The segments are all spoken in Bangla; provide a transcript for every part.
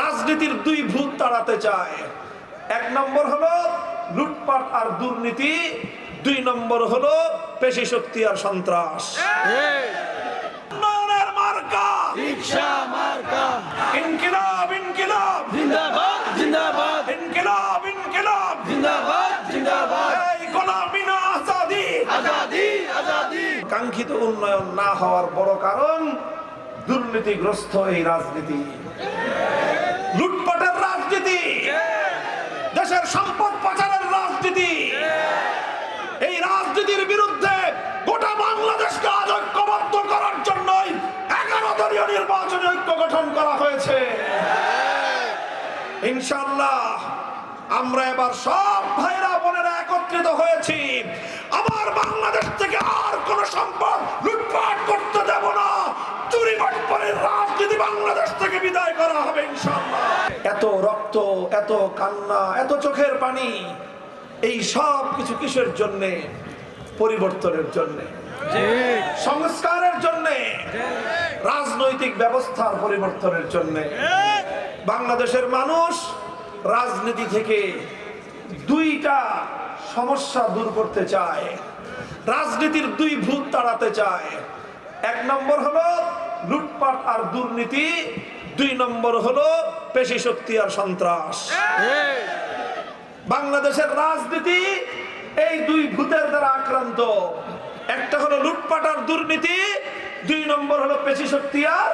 রাজনীতির দুই ভূত তাড়াতে চায়। এক নম্বর হলো লুটপাট আর দুর্নীতি দুই নম্বর হলো পেশি শক্তি আর সন্ত্রাস। উন্নয়নের মার্কা। রিক্সা মার্কা। ইনকিলাব ইনকিলাব। জিন্দাবাদ জিন্দাবাদ। ইনকিলাব ইনকিলাব। জিন্দাবাদ জিন্দাবাদ। এই গোলামি না আজাদি। আজাদি আজাদি। কাঙ্ক্ষিত উন্নয়ন না হওয়ার বড় কারণ দুর্নীতিগ্রস্ত এই রাজনীতি। লুটপাটের রাজনীতি। দেশের সম্পদ পাচারের রাজনীতি। এই রাজনীতির বিরুদ্ধে গোটা বাংলাদেশকে আজ ঐক্যবদ্ধ করার জন্যই এগারো দলীয় নির্বাচনী ঐক্য গঠন করা হয়েছে। ইনশাল্লাহ আমরা এবার সব ভাইরা বোনেরা একত্রিত হয়েছি। আবার বাংলাদেশ থেকে আর কোন সম্পদ লুটপাট রক্ত, এত কান্না, এত চোখের পানি, এই সব কিছু কিসের জন্যে? পরিবর্তনের জন্যে। সংস্কারের জন্যে। রাজনৈতিক ব্যবস্থার পরিবর্তনের জন্যে। বাংলাদেশের মানুষ রাজনীতি থেকে দুইটা সমস্যা দূর করতে চায়। রাজনীতির দুই ভূত তাড়াতে চায়। এক নম্বর হলো লুটপাট আর দুর্নীতি। দুই নম্বর হলো পেশি শক্তি আর সন্ত্রাস। বাংলাদেশের রাজনীতি এই দুই ভূতের দ্বারা আক্রান্ত। একটা হলো লুটপাট আর দুর্নীতি, দুই নম্বর হলো পেশি শক্তি আর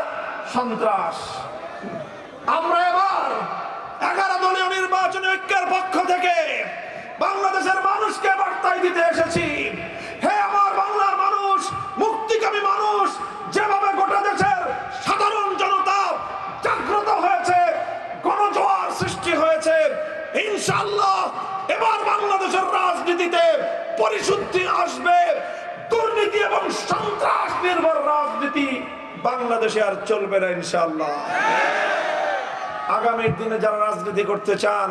সন্ত্রাস। আমরা এবার এগারো দলীয় নির্বাচনী ঐক্যের পক্ষ থেকে বাংলাদেশের মানুষকে ইনশাল্লাহ এবার বাংলাদেশের রাজনীতিতে পরিশুদ্ধি আসবে, দুর্নীতি এবং সন্ত্রাস নির্ভর রাজনীতি বাংলাদেশে আর চলবে না ইনশাল্লাহ আগামীর দিনে যারা রাজনীতি করতে চান,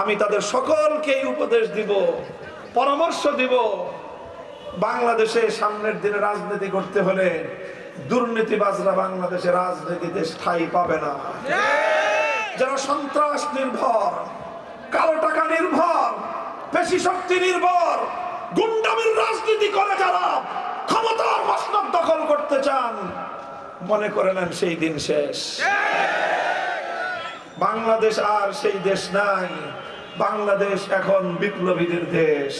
আমি তাদের সকলকেই উপদেশ দিব, পরামর্শ দিব। বাংলাদেশে সামনের দিনে রাজনীতি করতে হলে দুর্নীতিবাজরা বাংলাদেশে রাজনীতিতে স্থায়ী পাবে না। যারা সন্ত্রাস নির্ভর কালো টাকা নির্ভর পেশি শক্তি নির্ভর, গুন্ডামির রাজনীতি করে যারা, ক্ষমতার মসনদ দখল করতে চান, মনে করে নেন সেই দিন শেষ। বাংলাদেশ আর সেই দেশ নাই, বাংলাদেশ এখন বিপ্লবীদের দেশ।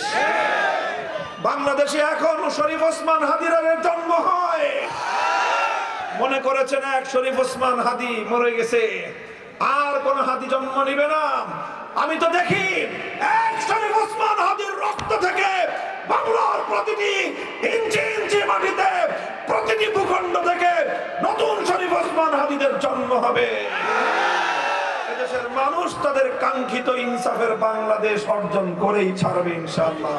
বাংলাদেশে এখন শরীফ ওসমান হাদিরারের জন্ম হয়। মনে করেছেন এক শরীফ ওসমান হাদি মরে গেছে, আর কোন হাদি জন্ম নিবে না। আমি তো দেখি এক শরীফ ওসমান হাদির রক্ত থেকে বাংলার প্রতিটি ইঞ্চি ইঞ্চি মাটিতে প্রতিটি ভূখণ্ড থেকে নতুন শরীফ ওসমান হাদিদের জন্ম হবে। এদেশের মানুষ তাদের কাঙ্ক্ষিত ইনসাফের বাংলাদেশ অর্জন করেই ছাড়বে ইনশাল্লাহ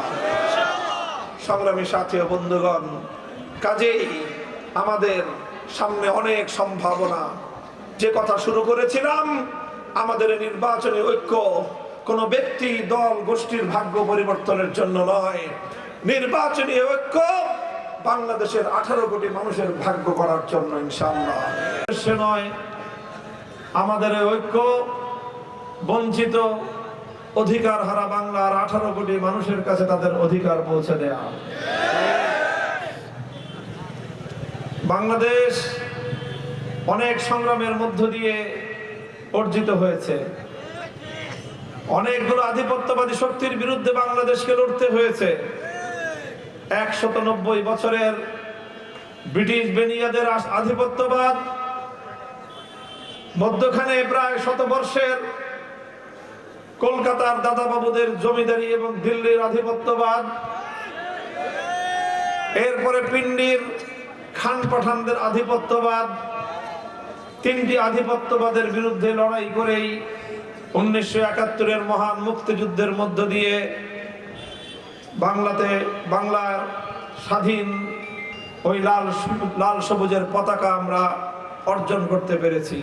সংগ্রামী সাথী বন্ধুগণ, কাজেই আমাদের সামনে অনেক সম্ভাবনা। যে কথা শুরু করেছিলাম আমাদের নির্বাচনী ঐক্য কোন ব্যক্তি দল গোষ্ঠীর ভাগ্য পরিবর্তনের জন্য নয়। নির্বাচনী ঐক্য বাংলাদেশের আঠারো কোটি মানুষের ভাগ্য করার জন্য ইনশাল্লাহ সে নয়, আমাদের ঐক্য বঞ্চিত অধিকার হারা বাংলার আঠারো কোটি মানুষের কাছে তাদের অধিকার পৌঁছে দেয়া। বাংলাদেশ অনেক সংগ্রামের মধ্য দিয়ে অর্জিত হয়েছে। অনেকগুলো আধিপত্যবাদী শক্তির বিরুদ্ধে বাংলাদেশকে লড়তে হয়েছে। একশত নব্বই বছরের ব্রিটিশ বেনিয়াদের আধিপত্যবাদ, মধ্যখানে প্রায় শতবর্ষের কলকাতার দাদাবাবুদের জমিদারি এবং দিল্লির আধিপত্যবাদ, এরপরে পিন্ডির খান পাঠানদের আধিপত্যবাদ তিনটি আধিপত্যবাদের বিরুদ্ধে লড়াই করেই উনিশশো একাত্তরের মহান মুক্তিযুদ্ধের মধ্য দিয়ে বাংলাতে, বাংলার স্বাধীন ওই লাল লাল সবুজের পতাকা আমরা অর্জন করতে পেরেছি।